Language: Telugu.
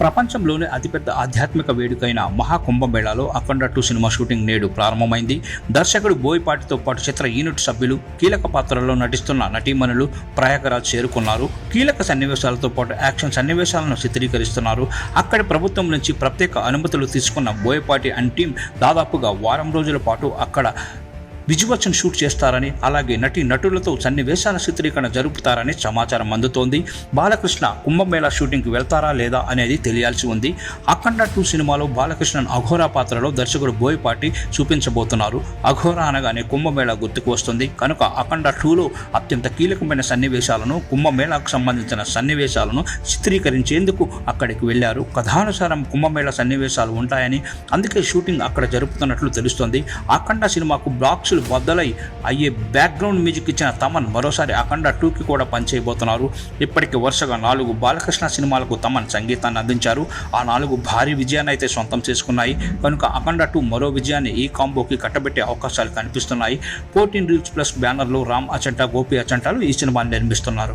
ప్రపంచంలోనే అతిపెద్ద ఆధ్యాత్మిక వేడుకైన మహాకుంభమేళాలో అఖండ టూ సినిమా షూటింగ్ నేడు ప్రారంభమైంది. దర్శకుడు బోయపాటితో పాటు చిత్ర యూనిట్ సభ్యులు కీలక పాత్రల్లో నటిస్తున్న నటీమణులు ప్రయాగరాజ్ చేరుకున్నారు. కీలక సన్నివేశాలతో పాటు యాక్షన్ సన్నివేశాలను చిత్రీకరిస్తున్నారు. అక్కడి ప్రభుత్వం నుంచి ప్రత్యేక అనుమతులు తీసుకున్న బోయపాటి అండ్ టీం దాదాపుగా వారం రోజుల పాటు అక్కడ విజువల్స్ను షూట్ చేస్తారని అలాగే నటి నటులతో సన్నివేశాల చిత్రీకరణ జరుపుతారని సమాచారం అందుతోంది. బాలకృష్ణ కుంభమేళా షూటింగ్కి వెళ్తారా లేదా అనేది తెలియాల్సి ఉంది. అఖండ టూ సినిమాలో బాలకృష్ణన్ అఘోరా పాత్రలో దర్శకుడు బోయపాటి చూపించబోతున్నారు. అఘోరా అనగానే కుంభమేళా గుర్తుకు వస్తుంది. కనుక అఖండ టూలో అత్యంత కీలకమైన సన్నివేశాలను కుంభమేళాకు సంబంధించిన సన్నివేశాలను చిత్రీకరించేందుకు అక్కడికి వెళ్ళారు కథానుసారం కుంభమేళా సన్నివేశాలు ఉంటాయని అందుకే షూటింగ్ అక్కడ జరుపుతున్నట్లు తెలుస్తోంది. అఖండ సినిమాకు బ్లాక్స్ బద్దలై అయ్యే బ్యాక్గ్రౌండ్ మ్యూజిక్ ఇచ్చిన తమన్ మరోసారి అఖండ టూకి కూడా పనిచేయబోతున్నారు. ఇప్పటికి వరుసగా నాలుగు బాలకృష్ణ సినిమాలకు తమన్ సంగీతాన్ని అందించారు. ఆ నాలుగు భారీ విజయాన్ని అయితే సొంతం చేసుకున్నాయి. కనుక అఖండ టూ మరో విజయాన్ని ఈ కాంబోకి కట్టబెట్టే అవకాశాలు కనిపిస్తున్నాయి. ఫోర్టీన్ రీల్స్ ప్లస్ బ్యానర్లో రామ్ అచంట గోపి అచంటాలు ఈ సినిమాని నిర్మిస్తున్నారు.